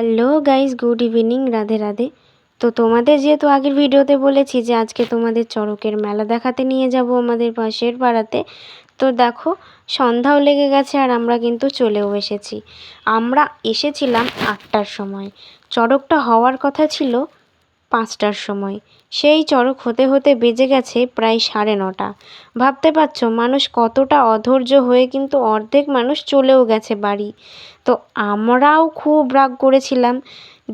Hello guys good evening Radhe Radhe. তো তোমাদের যেহেতু আগের ভিডিওতে বলেছি যে আজকে তোমাদের চড়কের মেলা দেখাতে নিয়ে যাব আমাদের পাশের পাড়াতে, তো দেখো, সন্ধ্যাও লেগে গেছে আর আমরা কিন্তু চলেও এসেছি। আমরা এসেছিলাম আটটার সময়। চড়কটা হওয়ার কথা ছিল পাঁচটার সময়। সেই চড়ক হতে হতে বেজে গেছে প্রায় সাড়ে নটা। ভাবতে পারছ, মানুষ কতটা অধৈর্য হয়ে কিন্তু অর্ধেক মানুষ চলেও গেছে বাড়ি। তো আমরাও খুব রাগ করেছিলাম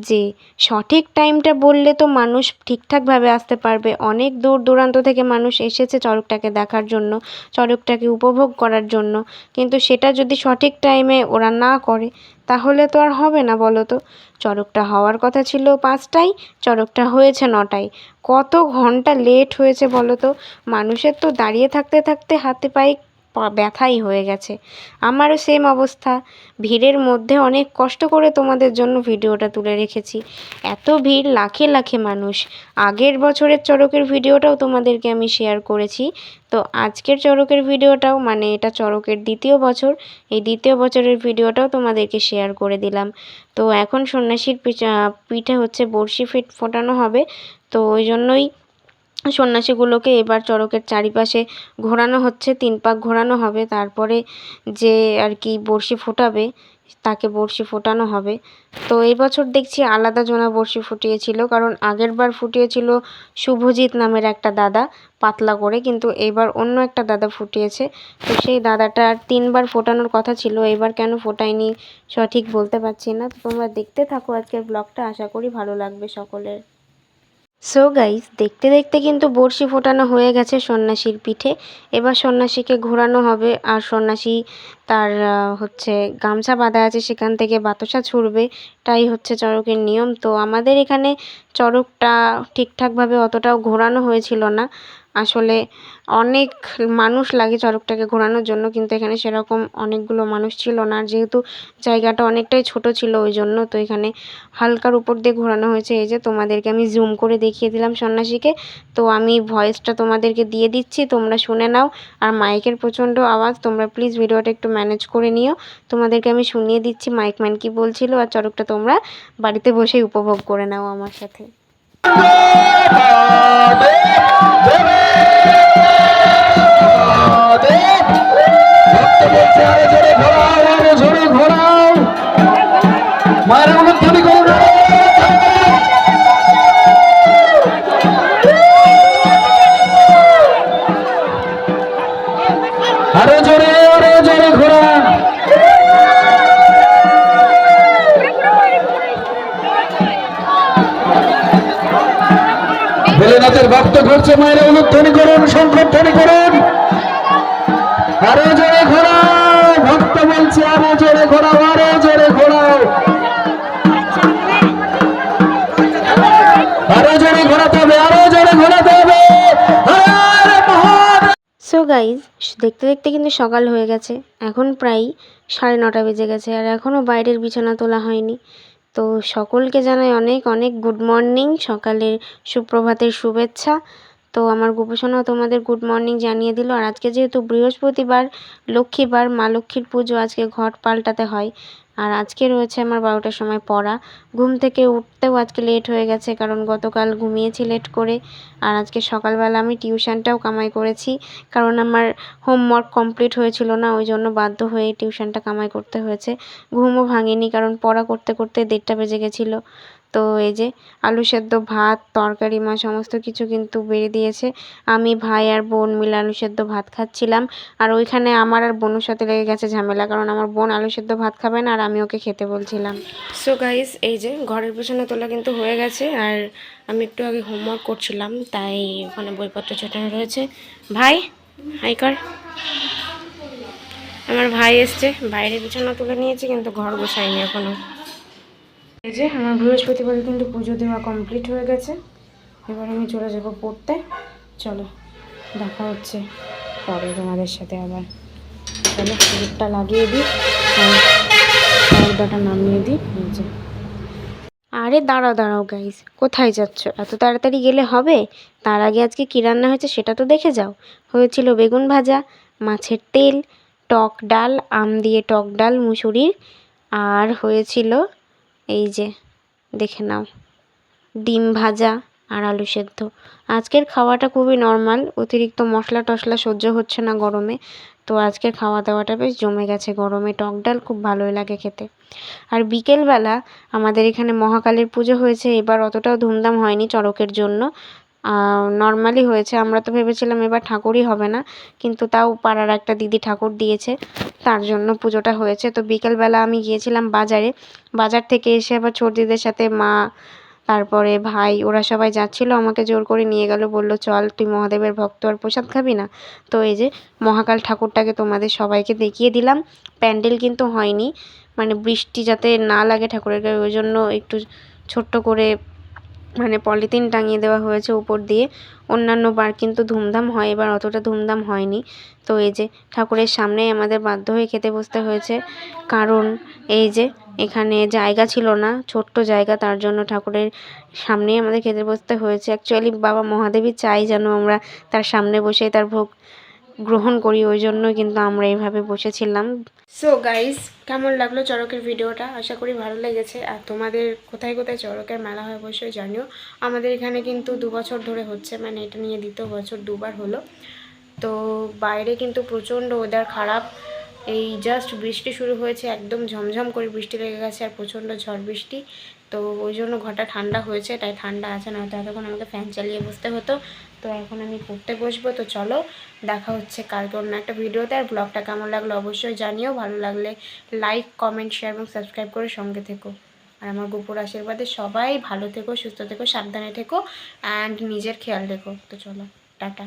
যে সঠিক টাইমটা বললে তো মানুষ ঠিকঠাকভাবে আসতে পারবে। অনেক দূর দূরান্ত থেকে মানুষ এসেছে চড়কটাকে দেখার জন্য, চড়কটাকে উপভোগ করার জন্য। কিন্তু সেটা যদি সঠিক টাইমে ওরা না করে, তাহলে তো আর হবে না বলো তো। চড়কটা হওয়ার কথা ছিল পাঁচটায়, চড়কটা হয়েছে নটায়। কত ঘণ্টা লেট হয়েছে বলো তো? মানুষের তো দাঁড়িয়ে থাকতে থাকতে হাতে পায়ে ব্যথাই হয়ে গেছে। আমারও সেম অবস্থা। ভিড়ের মধ্যে অনেক কষ্ট করে তোমাদের জন্য ভিডিওটা তুলে রেখেছি। এত ভিড়, লাখে লাখে মানুষ। আগের বছরের চড়কের ভিডিওটাও তোমাদেরকে আমি শেয়ার করেছি। তো আজকের চড়কের ভিডিওটাও মানে এটা চড়কের দ্বিতীয় বছর, এই দ্বিতীয় বছরের ভিডিওটাও তোমাদেরকে শেয়ার করে দিলাম। তো এখন সন্ন্যাসীর পিঠে হচ্ছে বড়শি ফিট ফোটানো হবে। তো ওই জন্যই সন্ন্যাসীগুলোকে এবার চড়কের চারিপাশে ঘোরানো হচ্ছে, তিন পাক ঘোরানো হবে। তারপরে যে আর কি বড়শি ফোটাবে, তাকে বড়শি ফোটানো হবে। তো এই বছর দেখছি আলাদা জনা বড়শি ফুটিয়েছিল, কারণ আগের বার ফুটিয়েছিল শুভজিৎ নামের একটা দাদা, পাতলা করে, কিন্তু এবার অন্য একটা দাদা ফুটিয়েছে। তো সেই দাদাটার তিনবার ফোটানোর কথা ছিল, এবার কেন ফোটায়নি সঠিক বলতে পারছি না। তো তোমরা দেখতে থাকো আজকের ব্লগটা, আশা করি ভালো লাগবে সকলের। সো গাইস দেখতে দেখতে কিন্তু বড়শি ফোটানো হয়ে গেছে সন্ন্যাসীর পিঠে। এবার সন্ন্যাসীকে ঘোরানো হবে আর সন্ন্যাসী তার হচ্ছে গামছা বাঁধা আছে, সেখান থেকে বাতাসা ছুড়বে। তাই হচ্ছে চড়কের নিয়ম। তো আমাদের এখানে চড়কটা ঠিকঠাকভাবে অতটাও ঘোরানো হয়েছিল না। আসলে অনেক মানুষ লাগে চড়কটাকে ঘোরানোর জন্য, কিন্তু এখানে সেরকম অনেকগুলো মানুষ ছিল না। যেহেতু জায়গাটা অনেকটাই ছোট ছিল ওই জন্য, তো এখানে হালকার উপর দিয়ে ঘোরানো হয়েছে। এই যে তোমাদেরকে আমি জুম করে দেখিয়ে দিলাম সন্ন্যাসীকে। তো আমি ভয়েসটা তোমাদেরকে দিয়ে দিচ্ছি, তোমরা শুনে নাও। আর মাইকের প্রচণ্ড আওয়াজ, তোমরা প্লিজ ভিডিওটা একটু ম্যানেজ করে নিও। তোমাদেরকে আমি শুনিয়ে দিচ্ছি মাইকম্যান কি বলছিল, আর চড়কটা তোমরা বাড়িতে বসেই উপভোগ করে নাও আমার সাথে। Oh, বেলেনাথের ভক্ত ঘুরছে মায়ের অনুধ্বনি করুন সংকীর্তনি করুন। আরও জোরে ঘোরাও, ভক্ত বলছে আরও জোরে ঘোরাও, আরও জোরে ঘোরাও। সো গাইজ দেখতে দেখতে কিন্তু সকাল হয়ে গেছে। এখন প্রায় সাড়ে নটা বেজে গেছে, আর এখনও বাইরের বিছানা তোলা হয়নি। তো সকলকে জানাই অনেক অনেক গুড মর্নিং সকালের সুপ্রভাতের শুভেচ্ছা। তো আমার গোপসোনাও তোমাদের গুড মর্নিং জানিয়ে দিল। আর আজকে যেহেতু বৃহস্পতিবার, লক্ষ্মীবার, মা লক্ষ্মীর পুজো, আজকে ঘট পাল্টাতে হয়। আর আজকে রয়েছে আমার বারোটার সময় পড়া। ঘুম থেকে উঠতেও আজকে লেট হয়ে গেছে, কারণ গতকাল ঘুমিয়েছি লেট করে। আর আজকে সকালবেলা আমি টিউশনটাও কামাই করেছি, কারণ আমার হোমওয়ার্ক কমপ্লিট হয়েছিল না, ওই জন্য বাধ্য হয়ে টিউশনটা কামাই করতে হয়েছে। ঘুমও ভাঙেনি, কারণ পড়া করতে করতে দেড়টা বেজে গেছিল। তো এই যে আলু সেদ্ধ, ভাত, তরকারি, মা সমস্ত কিছু কিন্তু বেড়ে দিয়েছে। আমি ভাই আর বোন মিলে আলু সেদ্ধ, ভাত খাচ্ছিলাম। আর ওইখানে আমার আর বোনের সাথে লেগে গেছে ঝামেলা, কারণ আমার বোন আলু সেদ্ধ, ভাত খাবে না, আর আমি ওকে খেতে বলছিলাম। সো গাইস এই যে ঘরের পেছনে তোলা কিন্তু হয়ে গেছে, আর আমি একটু আগে হোমওয়ার্ক করছিলাম, তাই ওখানে বইপত্র ছেটানো রয়েছে। ভাই, হাই কর। আমার ভাই এসছে, বাইরে বিছানা তুলে নিয়েছে, কিন্তু ঘর গোছায়নি এখনও। এই যে, আমার বৃহস্পতিবার কিন্তু পুজো দেওয়া কমপ্লিট হয়ে গেছে। এবার আমি চলে যাব পড়তে। চলো, দেখা হচ্ছে পরে তোমাদের সাথে আবার। চলো, পুজোটা লাগিয়ে দিই। আর পর্দাটা নামিয়ে দিই। এই যে। আরে দাঁড়াও দাঁড়াও গাইস কোথায় যাচ্ছ? এত তাড়াতাড়ি গেলে হবে? তার আগে আজকে কী রান্না হয়েছে সেটা তো দেখে যাও। হয়েছিল বেগুন ভাজা, মাছের তেল, টক ডাল, আম দিয়ে টক ডাল মুসুরির আর হয়েছিল এই যে, দেখে নাও, ডিম ভাজা আর আলু সেদ্ধ। আজকের খাওয়াটা খুবই নর্মাল অতিরিক্ত মশলা টশলা সহ্য হচ্ছে না গরমে। তো আজকে খাওয়া দাওয়াটা বেশ জমে গেছে গরমে। টক ডাল খুব ভালোই লাগে খেতে। আর বিকেলবেলা আমাদের এখানে মহাকালীর পুজো হয়েছে, এবার অতটাও ধুমধাম হয়নি চড়কের জন্য। নর্মালি হয়েছে, আমরা তো ভেবেছিলাম এবার ঠাকুরই হবে না, কিন্তু তাও পাড়ার একটা দিদি ঠাকুর দিয়েছে, তার জন্য পুজোটা হয়েছে। তো বিকেলবেলা আমি গিয়েছিলাম বাজারে, বাজার থেকে এসে আবার ছোটদিদের সাথে মা তারপরে ভাই, ওরা সবাই যাচ্ছিল, আমাকে জোর করে নিয়ে গেল, বলল, চল, তুই মহাদেবের ভক্ত আর প্রসাদ খাবি না? তো এই যে মহাকাল ঠাকুরটাকে তোমাদের সবাইকে দেখিয়ে দিলাম। প্যান্ডেল কিন্তু হয়নি মানে বৃষ্টি যাতে না লাগে ঠাকুরের গায়ে, ওই জন্য একটু ছোট্ট করে মানে পলিথিন টাঙিয়ে দেওয়া হয়েছে উপর দিয়ে। অন্যান্য বার কিন্তু ধুমধাম হয়, এবার অতটা ধুমধাম হয়নি। তো এই যে ঠাকুরের সামনে আমাদের বাধ্য হয়ে খেতে বসতে হয়েছে। কারণ এই যে এখানে জায়গা ছিল না, ছোট্ট জায়গা, তার জন্য ঠাকুরের সামনেই আমাদের খেতে বসতে হয়েছে। অ্যাকচুয়ালি বাবা মহাদেবী চাই যেন আমরা তার সামনে বসে তার ভোগ গ্রহণ করি, ওই জন্য কিন্তু আমরা এইভাবে বসেছিলাম। সো গাইস কেমন লাগল চড়কের ভিডিওটা? আশা করি ভালো লেগেছে। আর তোমাদের কোথায় কোথায় চড়কের মেলা হয় অবশ্যই জানিও। আমাদের এখানে কিন্তু দু বছর ধরে হচ্ছে মানে এটা নিয়ে দ্বিতীয় বছর দুবার হলো। তো বাইরে কিন্তু প্রচণ্ড ওয়েদার খারাপ। এই জাস্ট বৃষ্টি শুরু হয়েছে, একদম ঝমঝম করে বৃষ্টি লেগে গেছে আর প্রচণ্ড ঝড় বৃষ্টি। তো ওই জন্য ঘরটা ঠান্ডা হয়েছে, তাই ঠান্ডা আছে না তো এতক্ষণ আমাকে ফ্যান চালিয়ে বসতে হতো। তো এখন আমি পড়তে বসবো, তো চলো দেখা হচ্ছে কালকে অন্য একটা ভিডিওতে। আর ব্লগটা কেমন লাগল অবশ্যই জানিও, ভালো লাগলে লাইক কমেন্ট শেয়ার এবং সাবস্ক্রাইব করে সঙ্গে থেকো। আর আমার গোপুর আশীর্বাদে সবাই ভালো থেকো, সুস্থ থেকো, সাবধানে থেকো অ্যান্ড নিজের খেয়াল রেখো। তো চলো, টাটা।